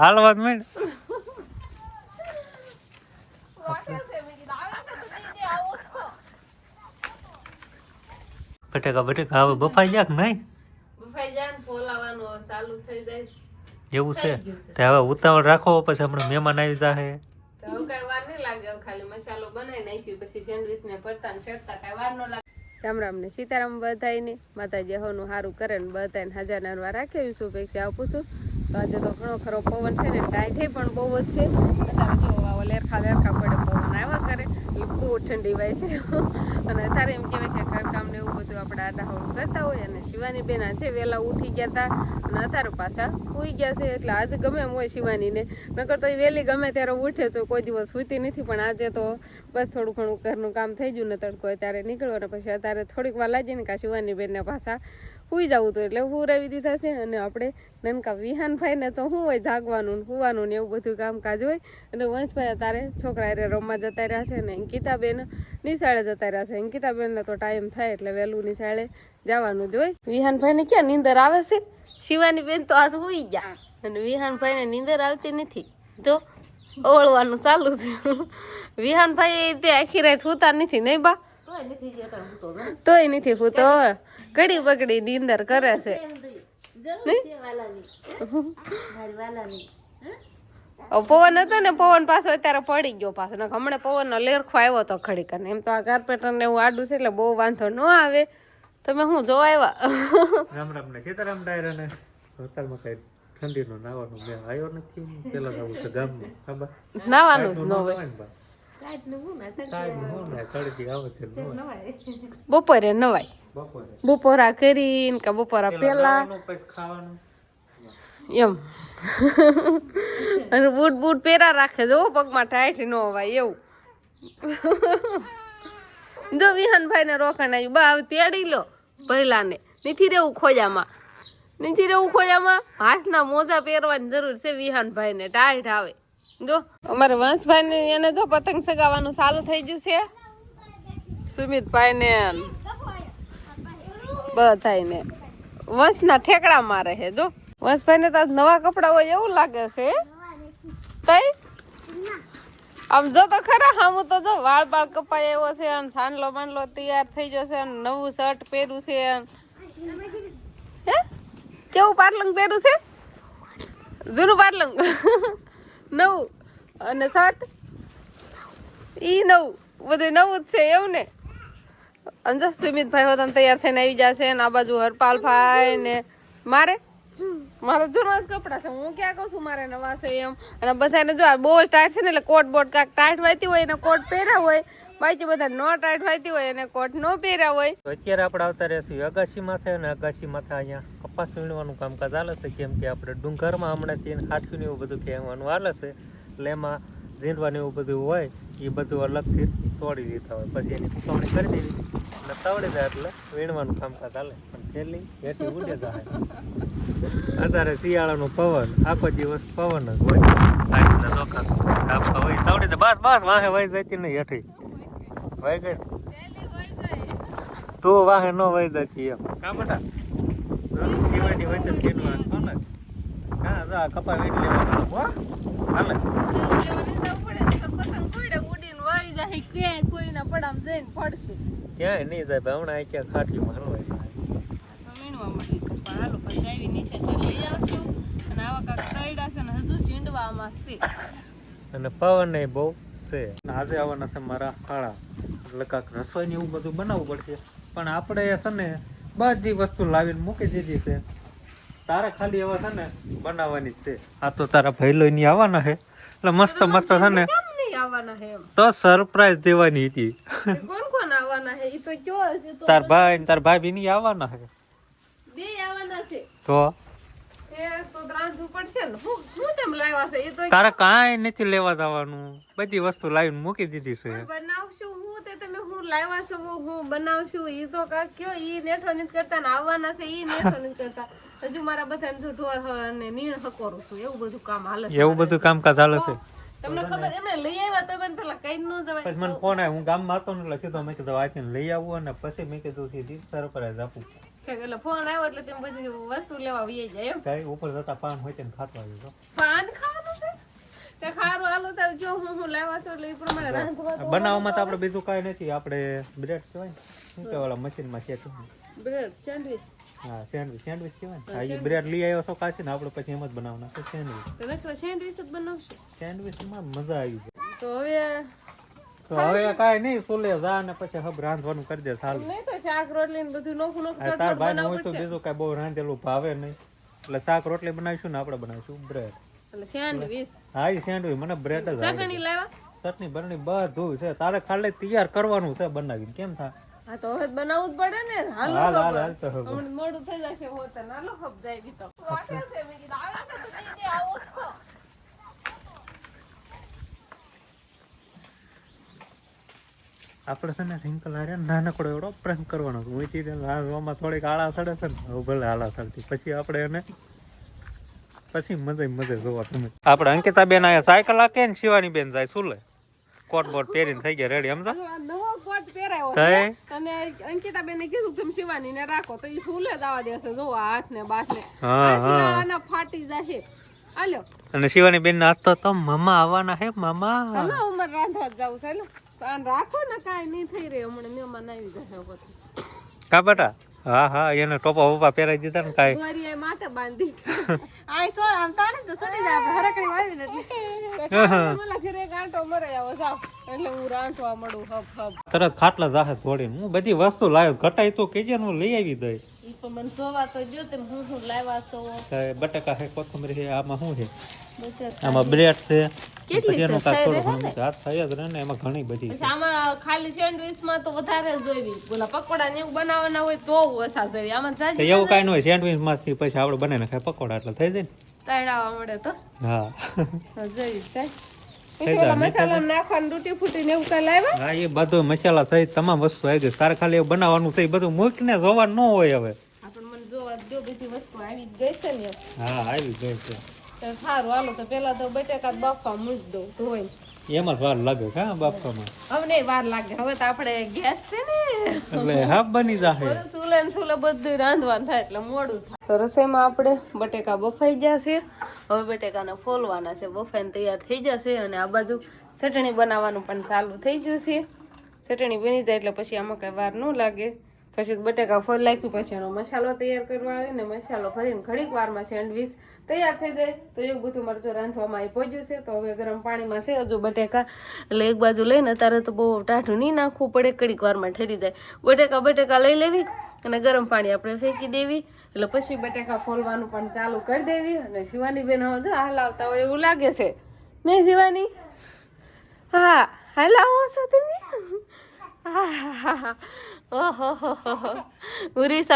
હાલવા જ માંડ. બટેકા બટેકા હવે બફાઈ જાય કે નહીં? બફાઈ જાય ને ફોલાવાનું ચાલુ થઈ જાય. એવું છે? તો હવે ઉતાવળ રાખો પછી હમણાં મહેમાન આવી જાહે. તો કઈ વાર નહીં લાગે ખાલી મસાલો બનાવી નાખ્યું પછી સેન્ડવીચ ને ભરતા ને શેકતા કઈ વાર ન લાગે. રામ રામ ને સીતારામ બધાયને માતાજી હોનું સારું કરે ને બધાને હજાર નારવા રાખે શું પેક્ષે આપું છું. આજે તો ઘણો ખરો પવન છે ને ટાઈઠે પણ બહુ જ છે. અત્યારે જો આવો લેરખા લેરખા પડે પવન આવ્યા કરે, એટલે બહુ ઠંડી વાય છે. અને અત્યારે એમ કહેવાય કે ઘરકામ ને એવું બધું આપણે આડાહવડું કરતા હોય અને શિવાની બેન આજે વહેલા ઉઠી ગયા હતા અને અત્યારે પાછા સુઈ ગયા છે, એટલે આજે ગમે એમ હોય શિવાનીને. નકર તો એ વહેલી ગમે ત્યારે ઉઠે તો કોઈ દિવસ સૂતી નથી, પણ આજે તો બસ થોડું ઘણું ઘરનું કામ થઈ ગયું ને તડકો ત્યારે નીકળ્યો ને પછી અત્યારે થોડીક વાર લાગીને કે શિવાની બેનને પાછા સુઈ જવું હતું એટલે હુરાવી દીધા છે અને આપણે નનકા વિહાન ભાઈને તો શું હોય જાગવાનું ને સુવાનું ને એવું બધું કામકાજ હોય. અને વંશભાઈ અત્યારે છોકરા હારે રમવા જતા રહ્યા છે અને અંકિતાબેન નિશાળે જતા રહ્યા છે. અંકિતાબેનને તો ટાઈમ થાય એટલે વહેલું નિશાળે જવાનું જ હોય. વિહાનભાઈને ક્યાં નીંદર આવે છે? શિવાની બેન તો આજ સુઈ ગયા. અને વિહાનભાઈને નીંદર આવતી નથી. જો ઓળવાનું ચાલુ છે. વિહાનભાઈ તે આખી રાત સુતા નથી નહીં બા? તોય નથી સૂતો ઘડી બગડી નીંદર કરે છે. પવન હતો ને પવન પાછો અત્યારે પડી ગયો પાછો. ને હમણાં પવનનો લેરખો આવ્યો તો ઘડીક ને એમ તો આ કાર્પેટર ને એવું આડું છે એટલે બહુ વાંધો ન આવે. તમે હું જોવા આવ્યા રામ રામ ને સીતારામ ડાયરા ને. અત્યારમાં કઈ ઠંડીનો નાવાનો મેં આવ્યો નથી. પેલા જવું છે ગામમાં ખબર? નાવાનું જ ન હોય. બપોરે નવાય. બપોરે? કરીને કે બપોરા ખાવાનું? એમ. અને બૂટ બૂટ પહેરા રાખે જો પગમાં ટાઈટ ન હોય એવું. જો વિહાનભાઈ ને રોકાણ આવ્યું બા હવે તેડી લો પહેલાને. નથી રહેવું ખોજામાં. નથી રહેવું ખોજામાં. હાથના મોજા પહેરવાની જરૂર છે વિહાનભાઈ ને ટાઈટ આવે. જો અમારે વંશભાઈ ને એને જો પતંગ સગાવવાનું ચાલુ થઈ ગયું છે. સુમિતભાઈ ને બધાને વંશના ઠેકડા મારે છે જો. વંશભાઈ ને તો નવા કપડા હોય એવું લાગે છે. તઈ? આમ જો તો ખરા, હામુ તો જો વાળ બાળ કપાય એવો છે અને સાંડલો માંડલો તૈયાર થઈ જશે અને નવું શર્ટ પહેર્યું છે હે? કેવું પાટલું પહેર્યું છે? જૂનું પાટલું? નવું. અને શર્ટ? ઈ નવું. બધું નવું જ છે એવું ને? અને જો સુમિતભાઈ હોતા તૈયાર થઈને આવી જશે ને આ બાજુ હરપાલભાઈ ને મારે? મારા જૂના કપડા છે. હું ક્યાં કહું છું મારે નવા છે એમ. અને બધાને જો બહુ ટાઈટ છે ને એટલે કોટ બોટ કાંક ટાઈટ વાતી હોય અને કોટ પહેર્યા હોય. બાકી બધા નો ટાઈટ વાતી હોય અને કોટ નો પહેર્યા હોય. અત્યારે આપણે આવતા રહેશું અગાસી માથે અને અગાસી માથે અહીંયા કપાસ વીણવાનું કામકાજ હાલે છે. કેમ કે આપણે ડુંગરમાં હમણાં તેને હાઠ્યું ને એવું બધું કહેવાનું હાલે છે. એટલે એમાં ઝીંડવા ને એવું બધું હોય એ બધું અલગથી તોડી દીધા હોય. પછી એની સુકવણી કરી દેવી. એટલે તવડી જાય એટલે વીણવાનું કામકાજ હાલે. પણ થેલી હેઠી ઉડે જાય. અત્યારે શિયાળાનો પવન, આખો દિવસ પવન જ હોય. આ રીતના ચોખા તવડી દે બસ બસ, વાહે વહી નહીં હેઠી. વહી ગઈ? તું વાહે ન વહી એમ. કા બેટા? જીવાની હોય તો હા કપા વેટ લેવાનું હાલે. ક્યાંય નહીં જાય હમણાં ખાટીમાં હલવાય. અને પવન બહુ છે. આજે આવવાના છે મારા એટલે કાંક રસોઈ એવું બધું બનાવવું પડશે. પણ આપણે છે ને બધી વસ્તુ લાવીને મૂકી દીધી છે. તારે ખાલી એવા છે ને બનાવવાની જ છે. આ તો તારા ભાઈ ની આવવાના છે. એટલે મસ્ત મસ્ત છે ને તો સરપ્રાઈઝ દેવાની હતી. કોણ કોણ આવવાના છે? ઈ તો કયો હશે તો તાર ભાઈ ને તાર ભાભી ની આવવાના છે. બે આવવાના છે. તો? એ તો રાંધવું પડશે ને. હું હું તેમ લાવ્યા છે? એ તો તારે કાંઈ નથી લેવા જવાનું. બધી વસ્તુ લાવીને મૂકી દીધી છે. બનાવશું. હું તે તમે હું લાવ્યા છો? હું બનાવશું? ઈ તો કાક કયો? ઈ નેઠો નથી કરતા ને આવવાના છે. ઈ નેઠો નથી કરતા. હજુ મારા બધાને જો ઢોર અને નીણ હકોરું છું એવું બધું કામ હાલે છે એવું બધું કામકાજ હાલે છે? તમને ખબર એમને લઈ આવ્યા તો મને પેલા કઈ ન જવાય પછી મને ફોન આવ્યો હું ગામમાં હતો ને એટલે સીધો મેં કીધું વાંચીને લઈ આવું અને પછી મેં કીધું સીધી સરપ્રાઈઝ આપું. એટલે ફોન આવ્યો એટલે તેમ બધી વસ્તુ લેવા વી જાય એમ. કઈ ઉપર જતા પાન હોય તેને ખાતો આવ્યો તો. પાન ખાવ તો જો હું હું લાવ્યા છું એટલે એ પ્રમાણે રાંધવા બનાવવામાં તો આપણે બીજું કાંઈ નથી આપણે બ્રેડ કહેવાય શું કહેવાય મશીનમાં શેકું બ્રેડ સેન્ડવિચ. હા સેન્ડવિચ. સેન્ડવિચ કહેવાય હા એ બ્રેડ લઈ આવ્યો છો કાચી ને આપણે પછી એમ જ બનાવવાના. છે સેન્ડવિચ. તો નકર સેન્ડવિચ જ બનાવશે. સેન્ડવિચમાં મજા આવી જાય. તો હવે તો હવે કાંઈ નહીં સુલે જા ને પછી હબ રાંધવાનું કરી દે સારું. નહીં તો શાક રોટલી ને બધું નોખું નોખું તાર ભાઈ બનાવવું તો બીજું કાંઈ બહુ રાંધેલું ભાવે નહીં. એટલે શાક રોટલી બનાવીશું ને આપણે બનાવીશું બ્રેડ. એટલે સેન્ડવિચ. હા એ સેન્ડવિચ. મને બ્રેડ જ ચટણી લાવ્યા? ચટણી બરણી બધું છે. તારે ખાલી તૈયાર કરવાનું છે બનાવીને. કેમ થાય હા તો હવે બનાવવું જ પડે ને. હાલો હાલ હાલ ખબર. હાલ તો હવે. હમણાં મોડું થઈ જશે હોત હાલો હબ જાય બી તો વાટે છે મેં કીધું આવે તો દઈ દે આવો જ આપણે છે ને રિંકલ હારે નાનકડો એવડો પ્રેમ કરવાનો ઊંચી હું કીધું થોડીક આળા સડે છે ને ભલે આળા સડતી. પછી આપણે એને પછી મજા મજા જોવા તમે આપણે અંકિતા બેન અહીંયા સાયકલ હાકે ને શિવાની બેન જાય શું લે? કોટ બોટ પહેરીને થઈ ગયા રેડી સમજા? આ પહેરાયો છે. અને અંકિતા બેને કીધું કે તમે શિવાની ને રાખો તો એ સુલે જવા દેશે જો આ હાથ ને બાથ ને આ. શિયાળાના ફાટી જશે. હાલો. અને શિવાની બેન ના તો તો મામા આવવાના હે મામા. હાલો ઉમર રાંધવા જ જાવું છે હાલો. આને રાખો ને કાઈ નહીં થઈ રહ્યું હમણાં મહેમાન આવી જશે પછી કા બેટા? હા હા એને ટોપા બોપા પહેરાવી દીધા ને કાઈ. દોરી એ માથે બાંધી. આય સો આમ તાણે તો સુટી જાય હરકડી વાવી નથી મને ઘરે એક મરે આવો જાવ એટલે હું રાંધવા મળું હબ હબ. તરત ખાટલા જાહે થોડી હું બધી વસ્તુ લાવ્યો ઘટાય તો કેજે હું લઈ આવી દઈ તો મને જોવા તો જો તેમ હું હું લાવ્યા છો. બટાકા છે કોથમરી છે આમાં શું છે? આમાં બ્રેડ છે કેટલી એનું થોડું ઘણું હાથ થઈ જ રહે ને એમાં ઘણી બધી આમાં ખાલી સેન્ડવિચમાં તો વધારે જોઈવી બોલા પકોડા ને એવું બનાવવાના હોય તો ઓછા જોઈવી આમાં જાજી એવું કાંઈ ન હોય સેન્ડવિચમાંથી પછી આપણે બનાવીને ખાય પકોડા એટલે થઈ જાય ને. તળાવા મળે તો? હા. જોઈ જાય. મસાલા સહિત તમામ વસ્તુ આવી ગઈ. તારે ખાલી બનાવવાનું થઈ બધું મૂકીને જોવાનું ન હોય હવે. જો બધી વસ્તુ આવી ગઈ છે ને. હા આવી ગઈ છે. તો સારું હાલો તો પેલા તો બટેકા બાફવા મૂકી દઉં ધોઈ એમાં વાર લાગે હા બાફવામાં હવે નહીં વાર લાગે. હવે તો આપણે ગેસ છે ને. એટલે હા બની જાહે. ચૂલે ને ચૂલે બધું રાંધવાનું થાય એટલે મોડું થાય. તો રસોઈમાં આપણે બટેકા બફાઈ ગયા છે. હવે બટેકાને ફોલવાના છે. બફાઈને તૈયાર થઈ જશે અને આ બાજુ ચટણી બનાવવાનું પણ ચાલુ થઈ ગયું છે. ચટણી બની જાય એટલે પછી આમાં કઈ વાર ન લાગે. પછી બટાકા ફોલ નાખ્યું પછી એનો મસાલો તૈયાર કરવા આવે ને મસાલો ભરીને ઘડીક વારમાં સેન્ડવીચ તૈયાર થઈ જાય. તો એવું બધું મરચું રાંધવામાં આવી પહોંચ્યું છે. તો હવે ગરમ પાણીમાં છે હજુ બટેકા. એટલે એક બાજુ લઈને તારે તો બહુ ટાઢું નહીં નાખવું પડે, ઘડીક વારમાં ઠરી જાય. બટેકા બટેકા લઈ લેવી અને ગરમ પાણી આપણે ફેંકી દેવી. એટલે પછી બટેકા ફોલવાનું પણ ચાલુ કરી દેવી. અને શિવાની બેન હજુ હાલાવતા હોય એવું લાગે છે. નહીં શિવાની? હા હલાવો છો તમે? ઉરીસા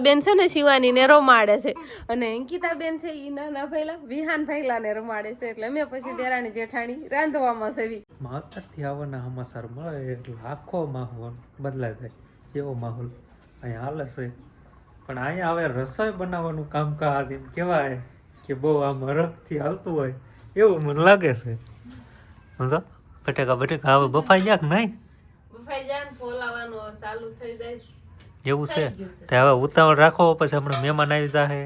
બેન છે ને શિવાની ને રમાડે છે. અને અંકિતા બેન છે ઈ નાના ભૈલા વિહાન ભૈલા ને રમાડે છે. એટલે અમે પછી દેરાણી જેઠાણી રાંધવામાં સેવી માતરથી આવવાના સમાચાર મળે એટલે આખો માહોલ બદલાઈ જાય. એવો માહોલ. અહીંયા હાલે છે. પણ અહીંયા હવે રસોઈ બનાવવાનું કામકાજ એમ કહેવાય કે બહુ આમ હરખથી હાલતું હોય એવું મને લાગે છે. સમજો? બટેકા બટેકા, હવે બફાઈ ગયા કે નહીં? બફાઈ જાય ને ફોલાવાનું ચાલુ થઈ જાય એવું છે. તે હવે ઉતાવળ રાખો પછી હમણાં મહેમાન આવી જાહે.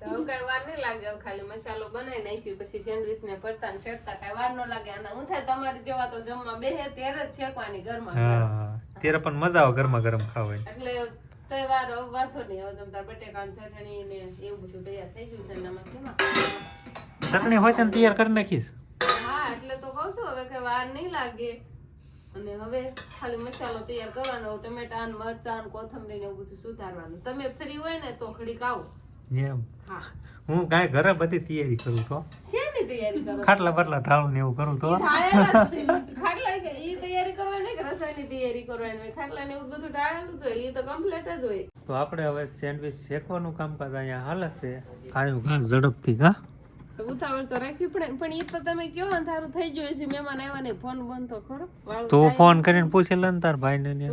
તો કઈ વાર નહીં લાગે ખાલી મસાલો બનાવી નાખ્યું પછી સેન્ડવીચ ને ભરતા ને શેકતા કઈ વાર ન લાગે. અને હું થાય તમારી જેવા તો જમવા બેહે ત્યારે જ શેકવાની ઘરમાં હા ત્યારે પણ મજા આવે ગરમા ગરમ ખાવાની. એટલે તહેવાર હવે વાંધો નહીં. હવે તમે તાર બટેકા ચટણી ને એવું બધું તૈયાર થઈ ગયું છે કેમાં? ચટણી હોય તો તૈયાર કરી નાખીશ. હા એટલે તો કહું છું હવે કઈ વાર નહીં લાગે. અને હવે ખાલી મસાલો તૈયાર કરવાનો ટમેટા ને મરચાં ને કોથમરી ને એવું બધું સુધારવાનું. તમે ફ્રી હોય ને તો ઘડીક આવો. એમ. હું. કાંઈ ઘરે બધી તૈયારી કરું તો શેની તૈયારી કરો ખાટલા બાટલા ઢાળું ને એવું કરું તો. ખાટલા કે ઈ તૈયારી કરવાની કે રસોઈની તૈયારી કરવાની ખાટલા ને એવું બધું ઢાળેલું તો હોય ઈ તો કમ્પ્લીટ જ હોય. તો આપણે હવે સેન્ડવિચ શેકવાનું કામકાજ અહીંયા હાલે છે? કાયું ઘાસ ઝડપથી ઘા તો ઉતાવળ તો રાખવી પડે. પણ ઈ તો તમે કયો ને થઈ ગયું છે મહેમાન આવ્યા ને ફોન બંધ તો ખરો. તું ફોન કરીને પૂછી લે ને તાર ભાઈને ને.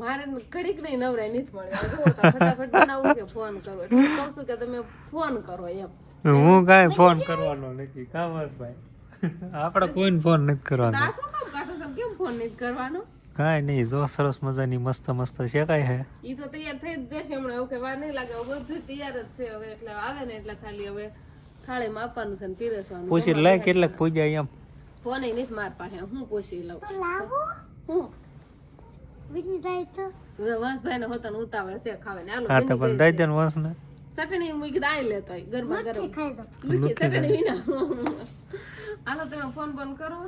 મારે ઘડીક નહીં નવરાય નથી મળે. હવે જુઓ તો ફટાફટ બનાવું કે ફોન કરો. એટલે કહું છું કે તમે ફોન કરો એમ. હું કાંઈ ફોન કરવાનો નથી. કા આપણે કોઈને ફોન નથી કરવાનો. આ શું કામ છો? ફોન નથી કરવાનો? કાંઈ નહીં જો સરસ મજાની મસ્ત મસ્ત શેકાય હે. ઈ તો તૈયાર થઈ જ જશે હમણાં. એવું કે વાર નહીં લાગે. બધું તૈયાર જ છે હવે. એટલે આવે ને એટલે ખાલી હવે થાળીમાં આપવાનું છે ને પીરસવાનું. પૂછી લે કેટલાક પૂજા એમ. ફોન નથી માર પાસે હું પૂછી લઉં. હું? બીજી જાય તો વંશભાઈ ને ઉતાવળ છે ખાવે ને આલો હા તો પણ દઈ દે વંશ ને ચટણી મૂકી દાઈ લેતો ગરમા ગરમ. લુખી ચટણી વિના. આલો તમે ફોન બોન કરો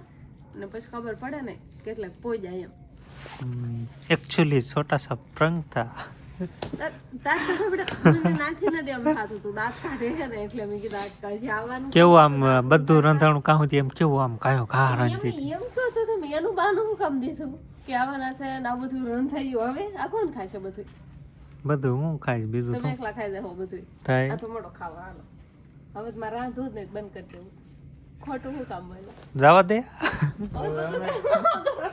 ને પછી ખબર પડે ને કેટલાક પોઈ એમ. એકચ્યુઅલી છોટા સા પ્રંગ થા. કેવું આમ બધું રંધાણું કાહું એમ કેવું આમ કાયો ઘા એમ રાંધી એમ કહો તો તમે એનું બાનું હું કામ દીધું? કે આવવાના છે ને આ બધું ગયું. હવે આ કોણ ખાય છે બધું? બધું હું ખાઈશ બીજું તમે એકલા ખાઈ જાઓ બધું. આ થાય તો મોટો ખાવા હાલો. હવે મારે રાંધવું જ નહીં બંધ કરી દેવું. ખોટું હું કામ બોલ્યા? જવા દે.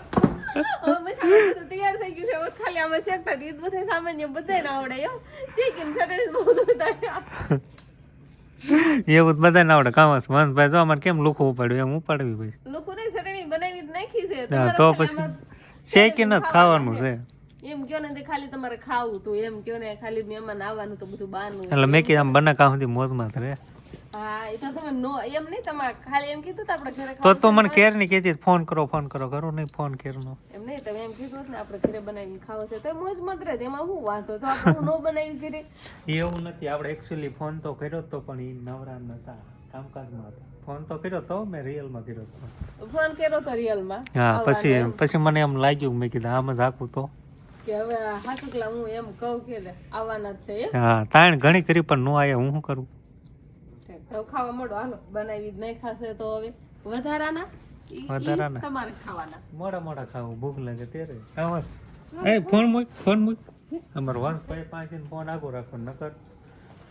તૈયાર થઈ ગયું છે. હવે ખાલી આમાં શેકતા ગીત બધા સામાન્ય બધાને આવડે એમ ચિકન ચટણી બહુ બધા એવું બધા ના આવડે. કામસ વંશભાઈ જો અમારે કેમ લુખું ઉપાડ્યું? એમ ઉપાડવી ભાઈ લુખું નહીં ચટણી બનાવી નાખી છે. તો પછી શેકી શેકીને જ ખાવાનું છે. એમ કયો ને ખાલી તમારે ખાવું તું એમ કયો ને ખાલી મહેમાન આવવાનું તો બધું બાનું એટલે મેં કીધું આમ બના કાં સુધી મોજમાં જ રહે. તો તમે નો એમ નહીં તમારે ખાલી એમ કીધું તો મને કેર નહીં કહેતી ફોન કરો ફોન કરો કરો નહીં ફોન કેરનો. એમ નહીં તમે એમ કીધું ને આપણે ઘરે બનાવી ખાવું છે તો મોજ મત એમાં શું વાંધો? તો આપણે નો બનાવી ઘરે? એવું નથી આપણે એકચ્યુઅલી ફોન તો કર્યો તો પણ એ નવરા નતા કામકાજમાં હતા. ફોન તો કર્યો તો મેં રિયલમાં કર્યો તો ફોન કર્યો તો રિયલમાં હા પછી પછી મને એમ લાગ્યું મેં કીધું આમ જ આખું તો. કે હવે હાસુકલા હું એમ કહું કે આવવાના છે હા તાણ ઘણી કરી પણ નો આયા હું શું કરું? તો ખાવા મળો. હાલો બનાવી જ નહીં ખાશે તો હવે વધારાના? ઈ- ઈ વધારાના? તમારે ખાવાના. મોડા મોડા ખાવું ભૂખ લાગે ત્યારે. આવાસ એ ફોન મૂક ફોન મૂક. અમાર વાંસ ભાઈ પાસે ફોન આગો રાખો નકર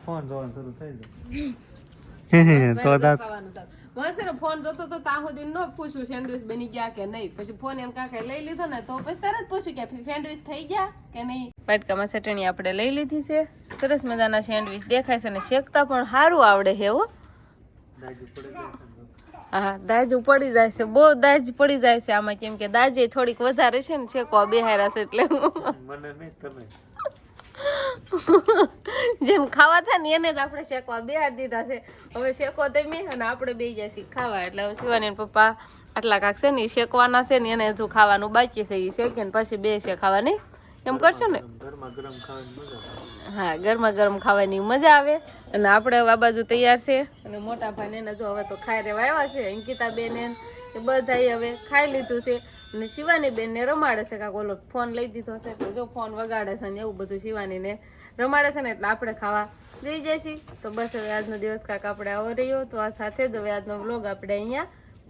ફોન જોવાનું શરૂ થઈ જાય. તો દાંત. મને ફોન જોતો તો ત્યાં સુધી ન પૂછ્યું સેન્ડવિચ બની ગયા કે નહીં. પછી ફોન એમ કાંઈ લઈ લીધો ને તો પછી તરત પૂછ્યું કે સેન્ડવિચ થઈ ગયા કે નહીં? પાટકામાં ચટણી આપણે લઈ લીધી છે. સરસ મજાના સેન્ડવિચ દેખાય છે ને શેકતા પણ સારું આવડે છે હો. હા દાજ પડી જાય છે. બહુ દાજ પડી જાય છે આમાં કેમ કે દાજે થોડીક વધારે છે ને શેકવા બેહારા છે એટલે. જેમ ખાવા થાય ને એને જ આપણે શેકવા બેહાર દીધા છે. હવે શેકો તમે અને આપણે બે જઈશું ખાવા એટલે હવે શિવાની પપ્પા આટલા કાંક છે ને એ શેકવાના છે ને એને હજુ ખાવાનું બાકી છે એ શેકીને પછી બે છે ખાવા નહીં? એમ કરશો ને? હા ગરમા ગરમ ખાવાની મજા આવે. અને આપણે આ બાજુ તૈયાર છે. અને મોટા ભાઈને એને જો હવે તો ખાઈ રહેવા આવ્યા છે અંકિતા બેન એ બધાએ હવે ખાઈ લીધું છે. અને શિવાની બેનને રમાડે છે, કાંક ઓલો ફોન લઈ દીધો છે. તો જો ફોન વગાડે છે ને એવું બધું શિવાનીને રમાડે છે ને એટલે આપણે ખાવા જઈ જઈશી. તો બસ હવે આજનો દિવસ કાંક આપણે આવો રહ્યો. તો આ સાથે જ હવે આજનો વ્લોગ આપણે અહીંયા